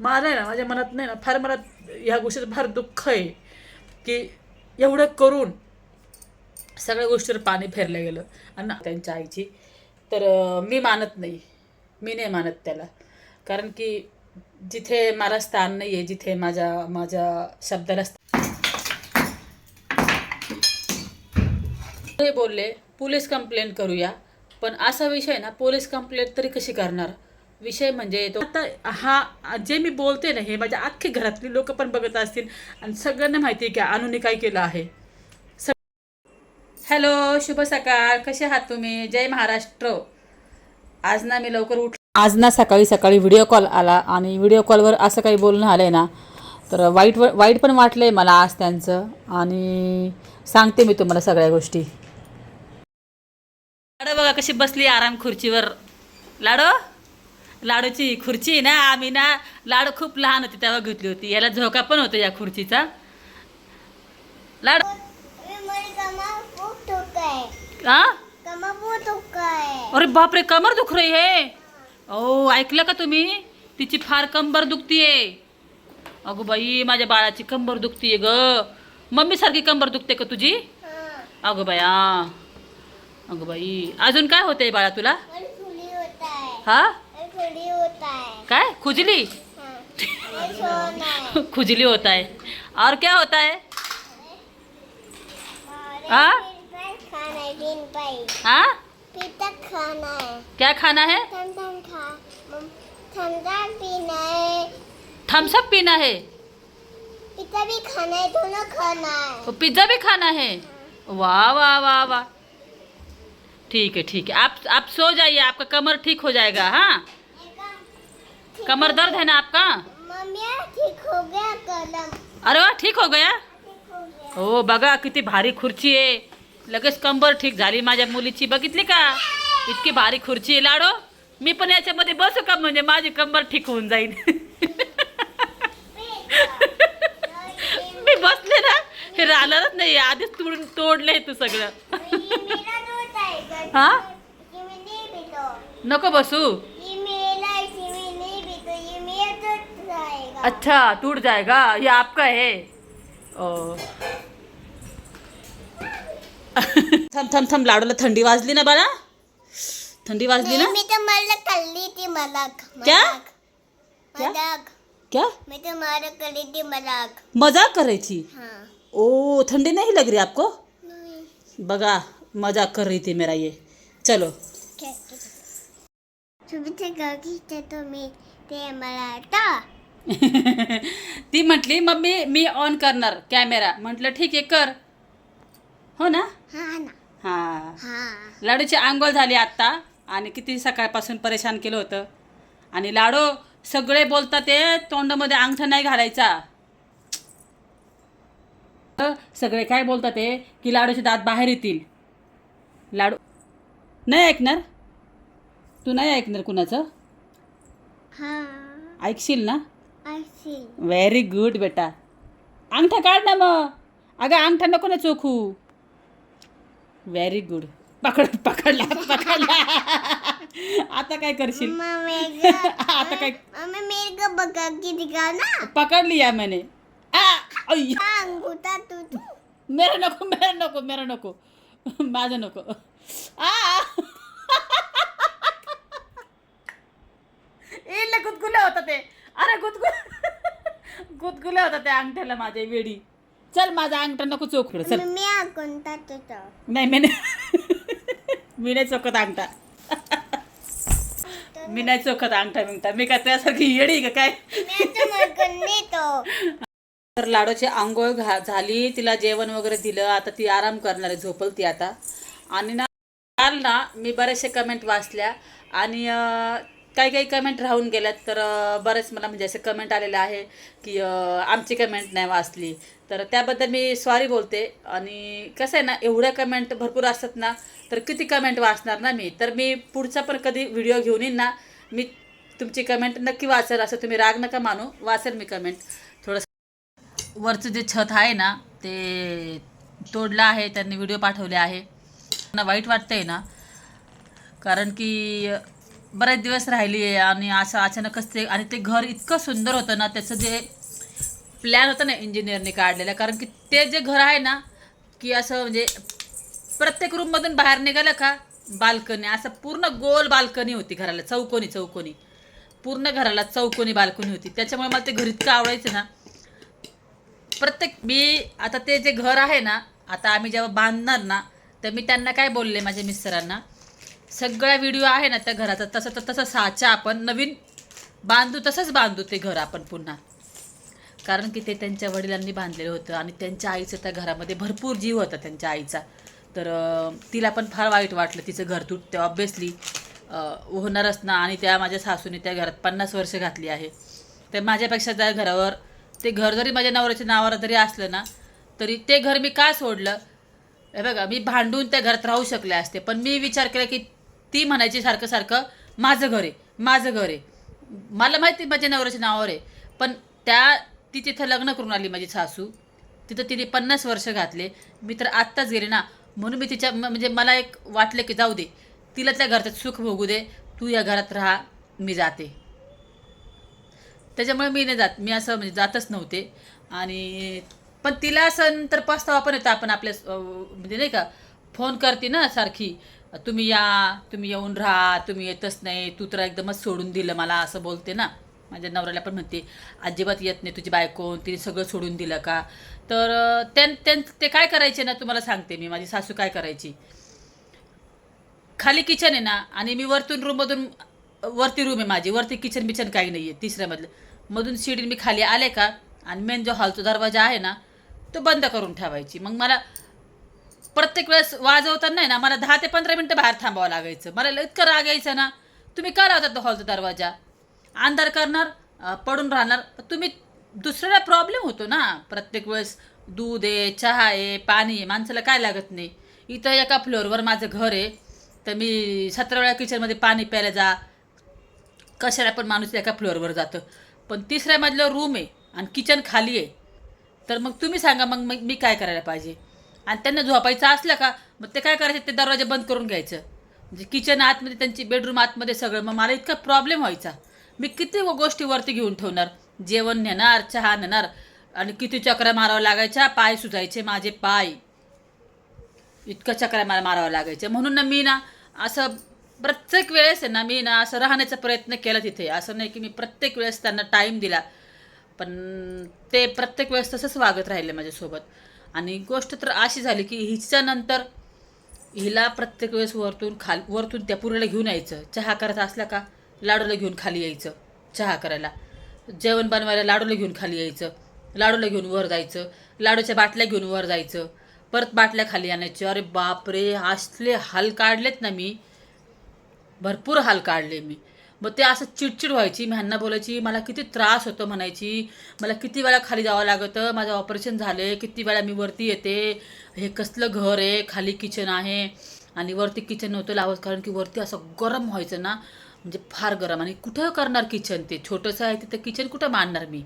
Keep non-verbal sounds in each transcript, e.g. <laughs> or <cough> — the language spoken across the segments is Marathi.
मला आहे ना माझ्या मनात नाही ना फार मला ह्या गोष्टीचं फार दुःख आहे की एवढं करून सगळ्या गोष्टीवर पाणी फेरलं गेलं. आणि त्यांच्या आईची. तर मी मानत नाही. मी नाही मानत त्याला. कारण की जिथे मला स्थान नाही आहे जिथे माझ्या माझ्या शब्दाला हे बोलले पोलीस कंप्लेंट करूया. पण असा विषय ना पोलीस कंप्लेंट तरी कशी करणार? विषय म्हणजे तो आता हा जे मी बोलते ना हे माझ्या अख्खे घरातली लोक पण बघत असतील आणि सगळ्यांना माहिती आहे की अनुने काय केलं आहे. हॅलो शुभ सकाळ. कसे आहात तुम्ही? जय महाराष्ट्र. आज ना मी लवकर उठ आज ना सकाळी सकाळी व्हिडिओ कॉल आला आणि व्हिडिओ कॉलवर असं काही बोलणं आलं आहे ना तर वाईट वाईट पण वाटलं आहे मला आज त्यांचं. आणि सांगते मी तुम्हाला सगळ्या गोष्टी. लाडो बघा कशी बसली आराम खुर्चीवर. लाडो? लाडूची खुर्ची आहे ना आम्ही ना लाडू खूप लहान होती तेव्हा घेतली होती. याला झोका पण होता या खुर्चीचा. लाड हा अरे बापरे कमर दुख रही है. ओ ऐकलं का तुम्ही? तिची फार कंबर दुखतीये अगो बाई माझ्या बाळाची कंबर दुखतीये ग. मम्मी सारखी कंबर दुखते का तुझी? अगो बाया अगो बाई अजून काय होतंय बाळा तुला? हा? काय? खुजली? <laughs> खुजली होता है। और क्या होता है? हाँ? हाँ खाना है। क्या खाना है? ठंडा खा पीना है। थम्सअप पीना है। पिज्जा भी खाना है दोनों खाना है। पिज़्ज़ा भी खाना है? वाह वाह वाह वाह। ठीक है ठीक है। आप आप सो जाइए आपका कमर ठीक हो जाएगा हाँ? कमर दर्द है ना आपका? मम्मी ठीक हो गया कलम। अरे वा ठीक हो गया? हो बघा किती भारी खुर्ची आहे. लगेच कंबर ठीक झाली माझ्या मुलीची. बघितली का? इतकी भारी खुर्ची आहे. लाडो मी पण याच्यामध्ये बसू का? म्हणजे माझी कंबर ठीक होऊन जाईल. मी बसले ना हे राहणारच नाही. आधीच तोडून तोडलंय तू सगळं. है? नको बसू. अच्छा टूट जाएगा। ये आपका है। ओ। थांब थांब थांब लाडूला थंडी वाजली ना बाळा थंडी वाजली नहीं ना? मैं तो मलक कर ली थी मलक क्या? मलक। क्या? मैं तो मलक कर ली थी मलक मज़ाक कर रही थी? हाँ। ओ ठंडी नहीं लग रही आपको? नहीं। बघा मज़ाक कर रही थी मेरा ये। चलो। तुम्ही ते गावी तो मी ते मला आता. <laughs> ती म्हटली मम्मी मी ऑन करणार कॅमेरा. म्हटलं ठीक आहे कर. हो ना? हा ना. हां. हा. लाडूची आंघोळ झाली आत्ता आणि किती सकाळपासून परेशान केलं होतं. आणि लाडू सगळे बोलतात ते तोंडामध्ये अंगठा नाही घालायचा. सगळे काय बोलतात ते की लाडूचे दात बाहेर येतील. लाडू नाही ऐकणार? तू नाही ऐकणार कुणाचं? हा. ऐकशील ना? व्हेरी गुड बेटा. अंगठा काढ ना मग. अगं अंगठा नको ना चोखू. व्हेरी गुड पकड पकडला पकडला. आता काय करशील? आता काय? मम्मी मेरे को बगा की दिखा ना? पकड लिया मैंने. आ, अय्य. अंगूठा तू तू. मेरा नको मेरा नको मेरा नको. माझं नको. आ. इल्ल गुदगुल्या होता ते. अरे गुदगुल <laughs> गुदगुल्या होता त्या अंगठ्याला माझ्या वेडी. चल माझा अंगठा नको चोखड चल. तुझा नाही मी <laughs> मी नाही चोखत अंगठा. मी नाही चोखत अंगठा बिंगठा. मी काय त्यासारखी येडी का काय? मी तो मरकन्ने तो. तर लाडूची आंघोळ घा झाली तिला जेवण वगैरे दिलं. आता ती आराम करणार आहे झोपल ती आता. आणि ना काल ना मी बरेचसे कमेंट वाचल्या. आणि काही काही कमेंट राहून गेल्यात. तर बरेच मला म्हणजे असे कमेंट आलेले आहे की आमची कमेंट नाही वाचली. तर त्याबद्दल मी सॉरी बोलते. आणि कसं आहे ना एवढ्या कमेंट भरपूर असतात ना तर किती कमेंट वाचणार ना मी? तर मी पुढचा पण कधी व्हिडिओ घेऊन येईन ना मी तुमची कमेंट नक्की वाचेल. असं तुम्ही राग नका मानू वाचेल मी कमेंट थोडंसं वरचं जे छत आहे ना ते तोडलं आहे त्यांनी व्हिडिओ पाठवले आहे. मला वाईट वाटतंय ना कारण की बरेच दिवस राहिली आहे आणि असं अचानकच ते आणि ते घर इतकं सुंदर होतं ना त्याचं जे प्लॅन होतं ना इंजिनियरने काढलेलं कारण की ते जे घर आहे ना की असं म्हणजे प्रत्येक रूममधून बाहेर निघालं का बाल्कनी असं पूर्ण गोल बाल्कनी होती घराला चौकोनी चौकोनी. पूर्ण घराला चौकोनी बाल्कनी होती. त्याच्यामुळे मला ते घर इतकं आवडायचं ना. प्रत्येक मी आता ते जे घर आहे ना आता आम्ही जेव्हा बांधणार ना तर मी त्यांना काय बोलले माझ्या मिस्टरांना सगळा व्हिडिओ आहे ना त्या घराचा. तसं तर तसं साचा आपण नवीन बांधू तसंच बांधू ते घर आपण पुन्हा. कारण की ते त्यांच्या वडिलांनी बांधलेलं होतं आणि त्यांच्या आईचं त्या घरामध्ये भरपूर जीव होता त्यांच्या आईचा. तर तिला पण फार वाईट वाटलं तिचं घर तुटते ऑब्विसली होणारच ना आणि त्या माझ्या सासूने त्या घरात पन्नास वर्ष घातली आहे. तर माझ्यापेक्षा त्या घरावर ते घर जरी माझ्या नवऱ्याच्या नावावर जरी असलं ना तरी ते घर मी का सोडलं? हे बघा मी भांडून त्या घरात राहू शकले असते. पण मी विचार केला की ती म्हणायची सारखं सारखं माझं घर आहे माझं घर आहे. मला माहिती माझ्या नवऱ्याच्या नावावर आहे. पण त्या ती तिथं लग्न करून आली माझी सासू. तिथं तिने पन्नास वर्ष घातले. मी तर आत्ताच गेले ना म्हणून मी तिच्या म- म्हणजे मला एक वाटलं की जाऊ दे तिला त्या घरात सुख भोगू दे. तू या घरात राहा मी जाते. त्याच्यामुळे मी नाही जात. मी असं म्हणजे जातच नव्हते. आणि पण तिला असं नंतर पस्तावा पण येतो आपण आपल्या म्हणजे नाही का फोन करते ना सारखी तुम्ही या तुम्ही येऊन राहा तुम्ही येतच नाही तू तर एकदमच सोडून दिलं मला असं बोलते ना. माझ्या नवऱ्याला पण म्हणते अजिबात येत नाही तुझी बायको तिने सगळं सोडून दिलं का? तर त्यां त्यां ते काय करायचे ना तुम्हाला सांगते मी माझी सासू काय करायची? खाली किचन आहे ना आणि मी वरतून रूममधून वरती रूम आहे माझी वरती किचन बिचन काही नाही आहे तिसऱ्यामधलं मधून शिडीन मी खाली आले का आणि मेन जो हॉलचा दरवाजा आहे ना तो बंद करून ठेवायची. मग मला प्रत्येक वेळेस वाजवताना नाही ना मला दहा ते पंधरा मिनटं बाहेर थांबावं लागायचं. मला इतकं राग यायचं ना. तुम्ही का लावतात तो हॉलचा दरवाजा? अंधार करणार पडून राहणार. तुम्ही दुसऱ्याला प्रॉब्लेम होतो ना. प्रत्येक वेळेस दूध आहे चहा आहे पाणी आहे माणसाला काय लागत नाही. इथं एका फ्लोअरवर माझं घर आहे. तर मी सतरा वेळा किचनमध्ये पाणी प्यायला जा. कशाला पण माणूस एका फ्लोअरवर जातं. पण तिसऱ्या मधलं रूम आहे आणि किचन खाली आहे. तर मग तुम्ही सांगा मग मग मी काय करायला पाहिजे? आणि त्यांना झोपायचं असलं का मग ते काय करायचं ते दरवाजा बंद करून घ्यायचं. म्हणजे किचन आतमध्ये त्यांची बेडरूम आतमध्ये सगळं. मग मला इतका प्रॉब्लेम व्हायचा. मी किती व गोष्टी वरती घेऊन ठेवणार? जेवण नेणार चहा नेणार आणि किती चक्रा मारावं लागायच्या? पाय सुजायचे माझे पाय. इतकं चक्रा मला मारावं लागायचं. म्हणून ना मी ना असं प्रत्येक वेळेस आहे ना मी ना असं राहण्याचा प्रयत्न केला तिथे. असं नाही की मी प्रत्येक वेळेस त्यांना टाईम दिला. पण ते प्रत्येक वेळेस तसंच वागत राहिले माझ्यासोबत. आणि गोष्ट तर अशी झाली की हिच्यानंतर हिला प्रत्येक वेळेस वरतून खाल वरतून त्या पुरीला घेऊन यायचं. चहा करत असला का लाडूला घेऊन खाली यायचं चहा करायला. जेवण बनवायला लाडूला घेऊन खाली यायचं लाडूला घेऊन वर जायचं लाडूच्या बाटल्या घेऊन वर जायचं परत बाटल्या खाली आणायच्या अरे बापरे असले हाल काढलेत ना मी. भरपूर हाल काढले मी. मग ते असं चिडचिड व्हायची मी ह्यांना बोलायची मला किती त्रास होतो म्हणायची. मला किती वेळा खाली जावं लागतं माझं ऑपरेशन झाले किती वेळा मी वरती येते हे कसलं घर आहे खाली किचन आहे. आणि वरती किचन नव्हतं लावत कारण की वरती असं गरम व्हायचं ना म्हणजे फार गरम. आणि कुठं करणार किचन ते? छोटंसं आहे तिथं किचन कुठं मांडणार मी?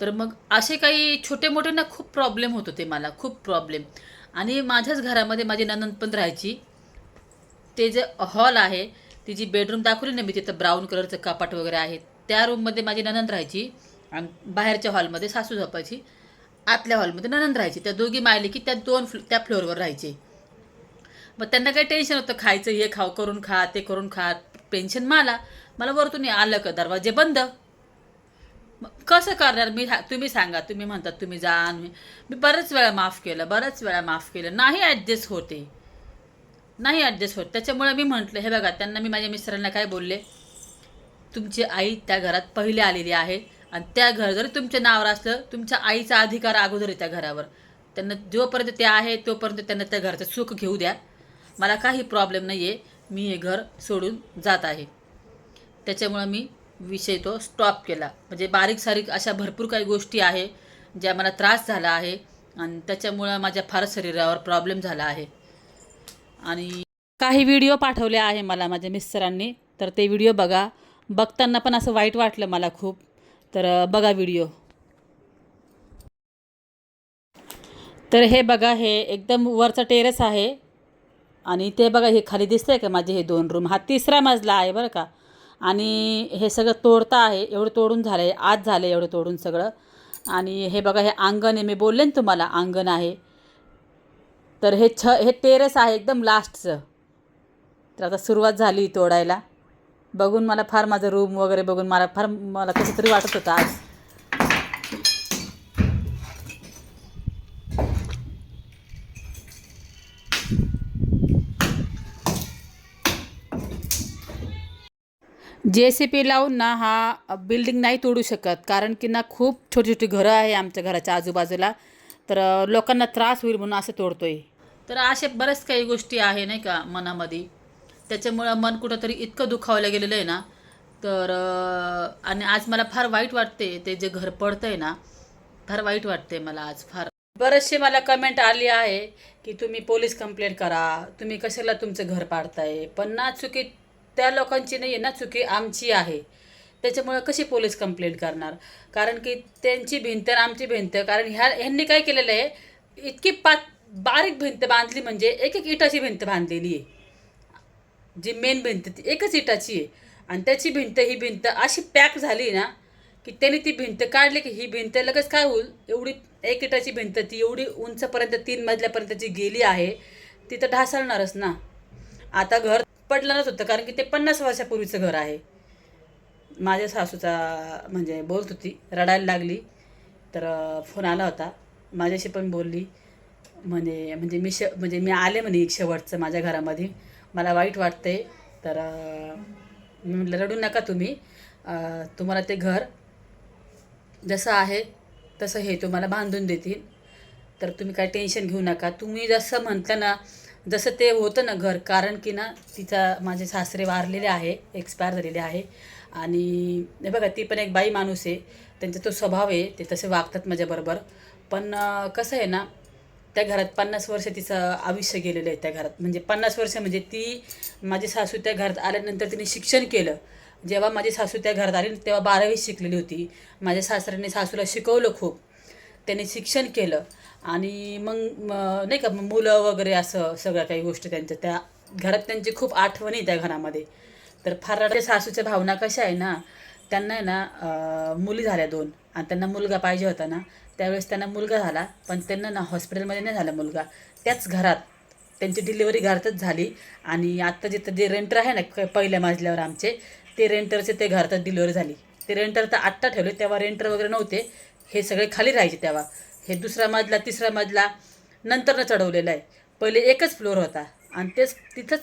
तर मग असे काही छोटे मोठे ना खूप प्रॉब्लेम होत होते मला खूप प्रॉब्लेम आणि माझ्याच घरामध्ये माझी ननंद पण राहायची. ते जे हॉल आहे ती जी बेडरूम दाखवली ना मी तिथं ब्राऊन कलरचं कपाट वगैरे आहे. त्या रूममध्ये माझी ननंद राहायची आणि बाहेरच्या हॉलमध्ये सासू झोपायची. आतल्या हॉलमध्ये ननंद राहायची. त्या दोघी मायले की त्या दोन फ्लो त्या फ्लोअरवर राहायचे. मग त्यांना काही टेन्शन होतं. खायचं हे खाऊ करून खा ते करून खा. पेन्शन मला. मला वरतून आलं का दरवाजे बंद? मग कसं करणार? मी तुम्ही सांगा. तुम्ही म्हणतात तुम्ही जा. आणि मी मी बऱ्याच वेळा माफ केलं बऱ्याच वेळा माफ केलं. नाही ॲडजस्ट होते. नाही ॲडजस्ट होत. त्याच्यामुळे मी म्हटलं हे बघा त्यांना मी माझ्या मिस्टरांना काय बोलले? तुमची आई त्या घरात पहिले आलेली आहे आणि त्या घर जरी तुमच्या नावावर असलं तुमच्या आईचा अधिकार अगोदर आहे त्या घरावर. त्यांना जोपर्यंत ते आहे तोपर्यंत त्यांना त्या घराचं सुख घेऊ द्या. मला काही प्रॉब्लेम नाही आहे मी हे घर सोडून जात आहे. त्याच्यामुळं मी विषय तो स्टॉप केला. म्हणजे बारीक सारीक अशा भरपूर काही गोष्टी आहे ज्या मला त्रास झाला आहे आणि त्याच्यामुळं माझ्या फार शरीरावर प्रॉब्लेम झाला आहे. आणि काही व्हिडिओ पाठवले आहे मला माझ्या मिस्टरांनी. तर ते व्हिडिओ बघा. बघताना पण असं वाईट वाटलं मला खूप. तर बघा व्हिडिओ तर हे बघा हे एकदम वरचं टेरेस आहे. आणि ते बघा हे खाली दिसतंय का माझे हे दोन रूम हा तिसरा मजला आहे बरं का. आणि हे सगळं तोडता आहे. एवढं तोडून झालं आहे आज झालं एवढं तोडून सगळं. आणि हे बघा हे अंगण आहे. मी बोलले ना तुम्हाला अंगण आहे. तर हे छ हे टेरेस आहे एकदम लास्टचं. तर आता सुरुवात झाली तोडायला. बघून मला फार माझं रूम वगैरे बघून मला फार मला कसं तरी वाटत होतं आज. जे सी पी लावून ना हा बिल्डिंग नाही तोडू शकत. कारण की ना खूप छोटी छोटी घरं आहे आमच्या घराच्या आजूबाजूला. तर लोकांना त्रास होईल म्हणून असं तोडतोय. तर असे बऱ्याच काही गोष्टी आहे नाही का मनामध्ये. त्याच्यामुळं मन कुठंतरी इतकं दुखावलं गेलेलं आहे ना. तर आणि आज मला फार वाईट वाटते ते जे घर पडतंय ना. फार वाईट वाटते मला आज फार. बरेचसे मला कमेंट आली आहे की तुम्ही पोलीस कंप्लेंट करा. तुम्ही कशाला तुमचं घर पाडताय? पण ना चुकी त्या लोकांची नाही आहे ना चुकी आमची आहे. त्याच्यामुळे कशी पोलीस कंप्लेंट करणार? कारण की त्यांची भिंत आणि आमची भिंत. कारण ह्या ह्यांनी काय केलेलं आहे? इतकी पात बारीक भिंत बांधली म्हणजे एक एक इटाची भिंत बांधलेली आहे. जी मेन भिंत ती एकच इटाची आहे. आणि त्याची भिंत ही भिंत अशी पॅक झाली ना की त्याने ती भिंत काढली की ही भिंत लगेच काय होईल? एवढी एक इटाची भिंत ती एवढी उंचपर्यंत तीन मजल्यापर्यंत जी गेली आहे ती तर ढासळणारच ना. आता घर पडणारच होतं कारण की ते पन्नास वर्षापूर्वीचं घर आहे. माझ्या सासूचा म्हणजे बोलत होती रडायला लागली. तर फोन आला होता. माझ्याशी पण बोलली. म्हणे म्हणजे मी श म्हणजे मी आले म्हणे एक शेवटचं माझ्या घरामध्ये. मला वाईट वाटते तर मी म्हटलं रडू नका तुम्ही. तुम्हाला ते घर जसं आहे तसं हे तुम्हाला बांधून देतील. तर तुम्ही काय टेन्शन घेऊ नका. तुम्ही जसं म्हणता ना जसं ते होतं ना घर कारण की ना तिचा माझे सासरे वारलेले आहे एक्सपायर झालेले आहे. आणि बघा ती पण एक बाई माणूस आहे. त्यांचा तो स्वभाव आहे ते तसे वागतात माझ्याबरोबर. पण कसं आहे ना त्या घरात पन्नास वर्ष तिचं आयुष्य गेलेलं आहे त्या घरात. म्हणजे पन्नास वर्ष म्हणजे ती माझी सासू त्या घरात आल्यानंतर तिने शिक्षण केलं. जेव्हा माझी सासू त्या घरात आली तेव्हा बारावी शिकलेली होती. माझ्या सासऱ्याने सासूला शिकवलं खूप. त्यांनी शिक्षण केलं. आणि मग नाही का मुलं वगैरे असं सगळ्या काही गोष्टी त्यांच्या त्या घरात त्यांची खूप आठवणी आहे त्या घरामध्ये. तर फार सासूच्या भावना कशा आहे ना त्यांना आहे ना मुली झाल्या दोन. आणि त्यांना मुलगा पाहिजे होता ना त्यावेळेस त्यांना मुलगा झाला पण त्यांना ना हॉस्पिटलमध्ये नाही झाला मुलगा. त्याच घरात त्यांची डिलिव्हरी घरातच झाली आणि आत्ता जिथं जे रेंटर आहे ना क- पहिल्या मजल्यावर आमचे ते रेंटरचे ते घरातच डिलिव्हरी झाली. ते रेंटर तर आत्ता ठेवले तेव्हा रेंटर वगैरे नव्हते. हे सगळे खाली राहायचे तेव्हा. हे दुसरा मजला तिसरा मजला नंतरनं चढवलेला आहे. पहिले एकच फ्लोअर होता आणि तेच तिथंच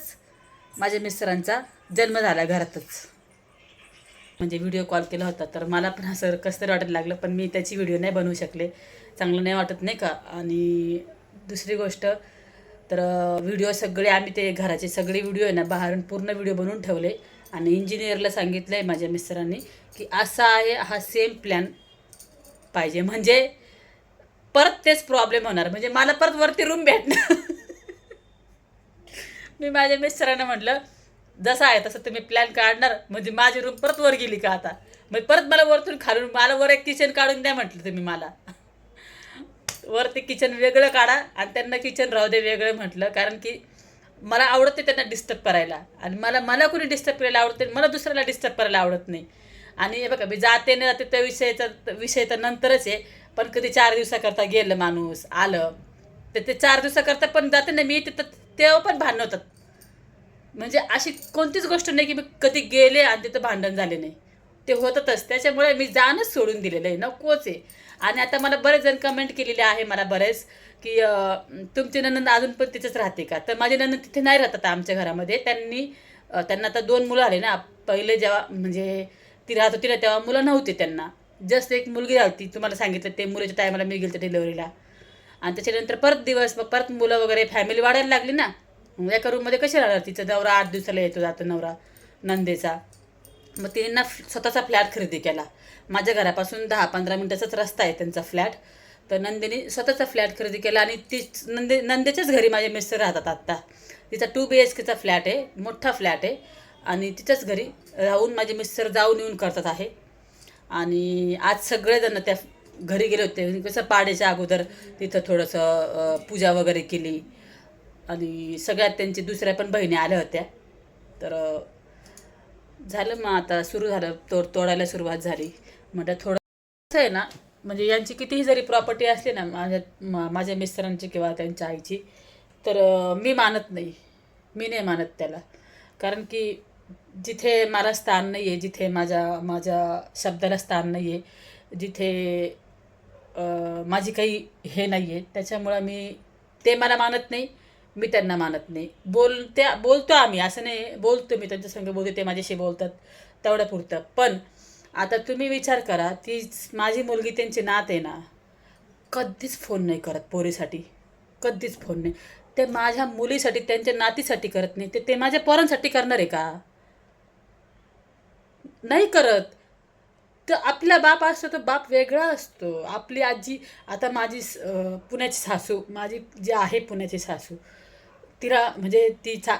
माझ्या मिस्टरांचा जन्म झाला घरातच. म्हणजे व्हिडिओ कॉल केला होता तर मला पण असं कसं तरी वाटायला लागलं पण मी त्याची व्हिडिओ नाही बनवू शकले. चांगलं नाही वाटत नाही का? आणि दुसरी गोष्ट तर व्हिडिओ सगळे आम्ही ते घराचे सगळे व्हिडिओ आहे ना बाहेरून पूर्ण व्हिडिओ बनवून ठेवले. आणि इंजिनियरला सांगितलं आहे माझ्या मिस्टरांनी की असा आहे हा सेम प्लॅन पाहिजे. म्हणजे परत तेच प्रॉब्लेम होणार. म्हणजे मला परत वरती रूम भेटणार. <laughs> मी माझ्या मिस्टरांना म्हटलं जसं आहे तसं तुम्ही प्लॅन काढणार. म्हणजे माझी रूम परत वर गेली का आता? मग परत मला वरतून खालून मला वर एक किचन काढून द्या म्हटलं तुम्ही मला. वर ते किचन वेगळं काढा आणि त्यांना किचन राहू दे वेगळं म्हटलं. कारण की मला आवडते त्यांना डिस्टर्ब करायला. आणि मला मला कोणी डिस्टर्ब करायला आवडते मला दुसऱ्याला डिस्टर्ब करायला आवडत नाही. आणि हे बघा मी जाते ना जाते त्या विषयाचा विषय तर नंतरच आहे. पण कधी चार दिवसाकरता गेलं माणूस आलं. तर ते चार दिवसाकरता पण जाते ना मी तिथं तेव्हा पण भांडण होतात. म्हणजे अशी कोणतीच गोष्ट नाही की मी कधी गेले आणि तिथं भांडण झाले नाही. ते होतातच त्याच्यामुळे मी जाणंच सोडून दिलेलं आहे. नकोच आहे. आणि आता मला बरेच जण कमेंट केलेले आहे मला बरेच की तुमचे तुमची ननंद अजून पण तिथेच राहते का? तर माझी ननंद तिथे नाही राहतात आमच्या घरामध्ये. त्यांनी त्यांना आता दोन मुलं आले ना. पहिले जेव्हा म्हणजे ती राहत होती ना तेव्हा मुलं नव्हती त्यांना. जस्ट एक मुलगी राहती. तुम्हाला सांगितलं ते मुलीच्या टायमाला मी गेलते डिलेवरीला आणि त्याच्यानंतर परत दिवस मग परत मुलं वगैरे फॅमिली वाढायला लागली ना. एका रूममध्ये कशी राहणार तिचा? नवरा आठ दिवसाला येतो जातो नवरा नंदेचा. मग तिने ना स्वतःचा फ्लॅट खरेदी केला. माझ्या घरापासून दहा पंधरा मिनटाचाच रस्ता आहे त्यांचा फ्लॅट तर नंदेने स्वतःचा फ्लॅट खरेदी केला आणि ती नंदे नंदेच्याच घरी माझे मिस्टर राहतात आत्ता. तिचा टू बी एच केचा फ्लॅट आहे मोठा फ्लॅट आहे. आणि तिच्याच घरी राहून माझे मिस्टर जाऊन येऊन करतात आहे. आणि आज सगळेजण त्या घरी गेले होते. कसं पाड्याच्या अगोदर तिथं थोडंसं पूजा वगैरे केली. आणि सगळ्यात त्यांची दुसऱ्या पण बहिणी आल्या होत्या. तर झालं मग आता सुरू झालं तोड तोडायला सुरुवात झाली. म्हटलं थोडं असं आहे ना म्हणजे यांची कितीही जरी प्रॉपर्टी असली ना माझ्या माझ्या मिस्टरांची किंवा त्यांच्या आईची तर मी मानत नाही. मी नाही मानत त्याला. कारण की जिथे मला स्थान नाही आहे जिथे माझ्या माझ्या शब्दाला स्थान नाही आहे जिथे माझी काही हे नाही आहे त्याच्यामुळं मी ते मला मानत नाही. मी त्यांना मानत नाही. बोल त्या बोलतो आम्ही असं नाही बोलतो मी त्यांच्या संग बोलते ते माझ्याशी बोलतात तेवढं पुरतं. पण आता तुम्ही विचार करा ती माझी मुलगी त्यांची नात आहे ना कधीच फोन नाही करत पोरीसाठी. कधीच फोन नाही. ते माझ्या मुलीसाठी त्यांच्या नातीसाठी करत नाही. ते ते माझ्या पोरांसाठी करणार आहे का? नाही करत. तर आपला बाप असतो तर बाप वेगळा असतो. आपली आजी आता माझी पुण्याची सासू माझी जी आहे पुण्याची सासू तिला म्हणजे ती चा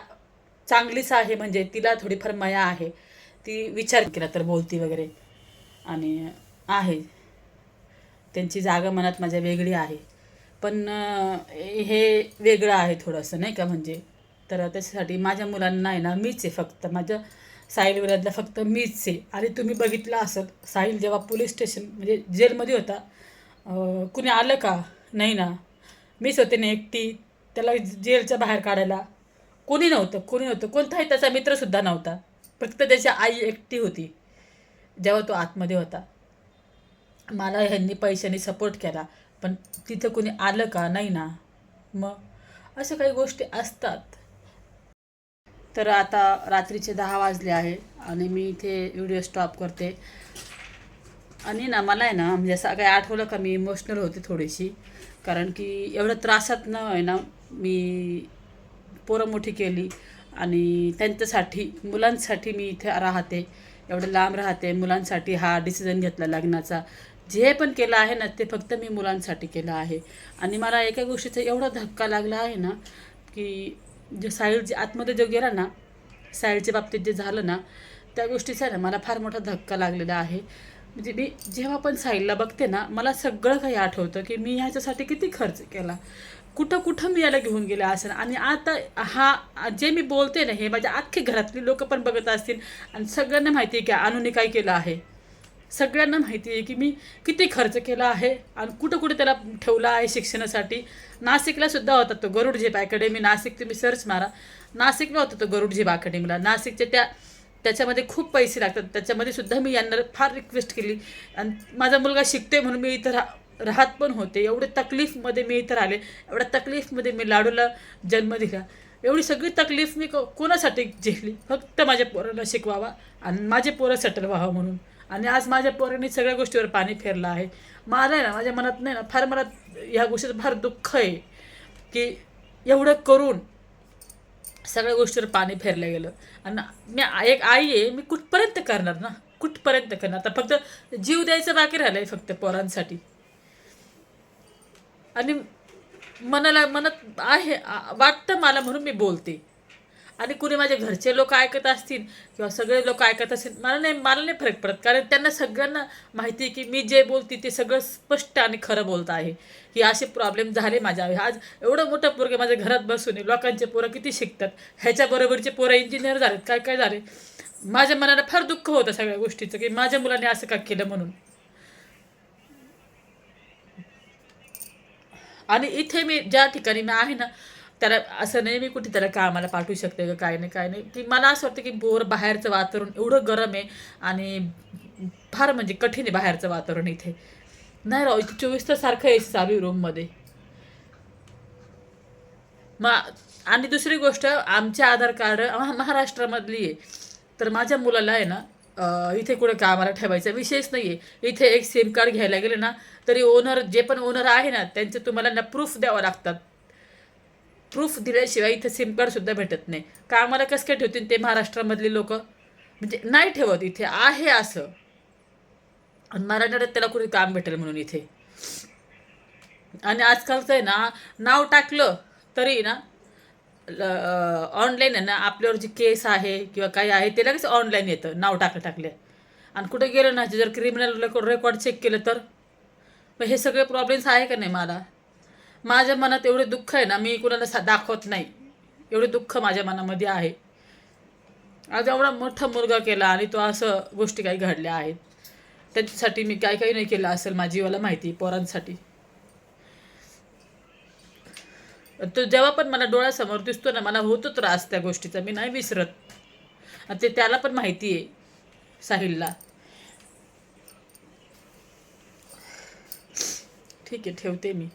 चांगलीच आहे म्हणजे तिला थोडीफार माया आहे. ती विचार केला तर बोलती वगैरे. आणि आहे. त्यांची जागा मनात माझ्या वेगळी आहे. पण हे वेगळं आहे थोडंसं नाही का म्हणजे? तर त्याच्यासाठी माझ्या मुलांना आहे ना मीच आहे फक्त. माझ्या साहिल विराजला फक्त मीच आहे. आणि तुम्ही बघितलं असेल साहिल जेव्हा पोलीस स्टेशन म्हणजे जेलमध्ये होता कुणी आलं का? नाही ना. मीच होते ना एकटी. त्याला जेलच्या बाहेर काढायला. कोणी नव्हतं कोणी नव्हतं. कोणताही त्याचा मित्रसुद्धा नव्हता. फक्त त्याची आई एकटी होती जेव्हा तो आतमध्ये होता. मला ह्यांनी पैशाने सपोर्ट केला पण तिथं कोणी आलं का? नाही ना. मग अशा काही गोष्टी असतात. तर आता रात्रीचे दहा वाजले आहे आणि मी इथे व्हिडिओ स्टॉप करते. आणि ना मला आहे ना म्हणजे असं काही आठवलं का? मी इमोशनल होते थोडीशी. कारण की एवढं त्रासात न आहे ना मी पोरं मोठी केली आणि त्यांच्यासाठी मुलांसाठी मी इथे राहते. एवढं लांब राहते. मुलांसाठी हा डिसिजन घेतला लग्नाचा. जे पण केलं आहे ना ते फक्त मी मुलांसाठी केलं आहे. आणि मला एका गोष्टीचा एवढा धक्का लागला आहे ना की जे साईल जे आतमध्ये जो गेला ना साहिलच्या बाबतीत जे झालं ना त्या गोष्टीचा आहे ना मला फार मोठा धक्का लागलेला आहे. म्हणजे मी जेव्हा पण साहिलला बघते ना मला सगळं काही आठवतं की मी ह्याच्यासाठी किती खर्च केला. कुठं कुठं मी याला घेऊन गेले असेल. आणि आता हा जे मी बोलते ना हे माझ्या अख्खे घरातली लोक पण बघत असतील. आणि सगळ्यांना माहिती आहे की अनुने काय केलं आहे. सगळ्यांना माहिती आहे की मी किती खर्च केला आहे आणि कुठं कुठं त्याला ठेवला आहे शिक्षणासाठी. नाशिकला सुद्धा होता तो गरुडझेप अकॅडमी. नाशिक तुम्ही सर्च मारा. नाशिकला होता तो गरुडझेप अकॅडमीला. नाशिकच्या त्या त्याच्यामध्ये खूप पैसे लागतात. त्याच्यामध्ये सुद्धा मी यांना फार रिक्वेस्ट केली. आणि माझा मुलगा शिकतोय म्हणून मी इथं राहत पण होते. एवढे तकलीफमध्ये मी इथं राहिले. एवढ्या तकलीफमध्ये मी लाडूला जन्म दिला. एवढी सगळी तकलीफ मी कोणासाठी झेलली फक्त माझ्या पोराला शिकवावा आणि माझे पोरं सेटल व्हावं म्हणून. आणि आज माझ्या पोरांनी सगळ्या गोष्टीवर पाणी फेरलं आहे. मला आहे ना माझ्या मनात नाही ना फार मला ह्या गोष्टीचं फार दुःख आहे की एवढं करून सगळ्या गोष्टीवर पाणी फेरलं गेलं. आणि मी एक आई आहे मी कुठपर्यंत करणार ना? कुठपर्यंत करणार? आता फक्त जीव द्यायचं बाकी राहिलं आहे फक्त पोरांसाठी. आणि मनाला मनात आहे वाटतं मला म्हणून मी बोलते. आणि कुणी माझे घरचे लोक ऐकत असतील किंवा सगळे लोक ऐकत असतील मला नाही मला नाही फरक पडत. कारण त्यांना सगळ्यांना माहिती आहे की मी जे बोलते ते सगळं स्पष्ट आणि खरं बोलत आहे. की असे प्रॉब्लेम झाले माझ्या आज एवढं मोठं पोरगे माझ्या घरात बसून आहे. लोकांचे पोरं किती शिकतात. ह्याच्याबरोबरचे पोरं इंजिनियर झालेत. काय काय झाले? माझ्या मनाला फार दुःख होतं सगळ्या गोष्टीचं की माझ्या मुलाने असं का केलं म्हणून. आणि इथे मी ज्या ठिकाणी मी आहे ना त्याला असं नाही मी कुठे त्याला कामाला पाठवू शकते का काय नाही काय नाही. की मला असं वाटतं की बोर बाहेरचं वातावरण एवढं गरम आहे आणि फार म्हणजे कठीण आहे बाहेरचं वातावरण इथे. नाही राव इथे चोवीस तर सारखं एसी चालू आहे रूममध्ये. मग आणि दुसरी गोष्ट आमचे आधार कार्ड महाराष्ट्रामधली आहे. तर माझ्या मुलाला आहे ना इथे कुठे कामाला ठेवायचा विषयच नाही आहे इथे एक सिम कार्ड घ्यायला गेले ना तरी ओनर जे पण ओनर आहे ना त्यांचे तुम्हाला ना प्रूफ द्यावं लागतात. प्रूफ दिल्याशिवाय इथे सिम कार्डसुद्धा भेटत नाही. कामाला कसं काय ठेवतील ते महाराष्ट्रामधले लोक? म्हणजे नाही ठेवत इथे आहे असं. आणि मराठवाड्यात त्याला कुठे काम भेटेल म्हणून इथे. आणि आजकालचं आहे ना नाव टाकलं तरी ना ऑनलाईन आहे ना आपल्यावर जे केस आहे किंवा काही आहे ते लगेच ऑनलाईन येतं नाव टाकलं टाकले. आणि कुठे गेलं ना जर क्रिमिनल रेकॉर्ड चेक केलं तर? मग हे सगळे प्रॉब्लेम्स आहे का नाही मला? माझ्या मनात एवढे दुःख आहे ना मी कुणाला सा दाखवत नाही. एवढे दुःख माझ्या मनामध्ये आहे. आज एवढा मोठा मुलगा केला आणि तो असं गोष्टी काही घडल्या आहेत. त्याच्यासाठी मी काय काही नाही केलं असेल माझी मला माहिती पोरांसाठी. तो जेव्हा पण मला डोळ्यासमोर दिसतो ना मला होतो त्रास त्या गोष्टीचा मी नाही विसरत. आणि ते त्याला पण माहिती आहे साहिलला. ठीक आहे ठेवते मी.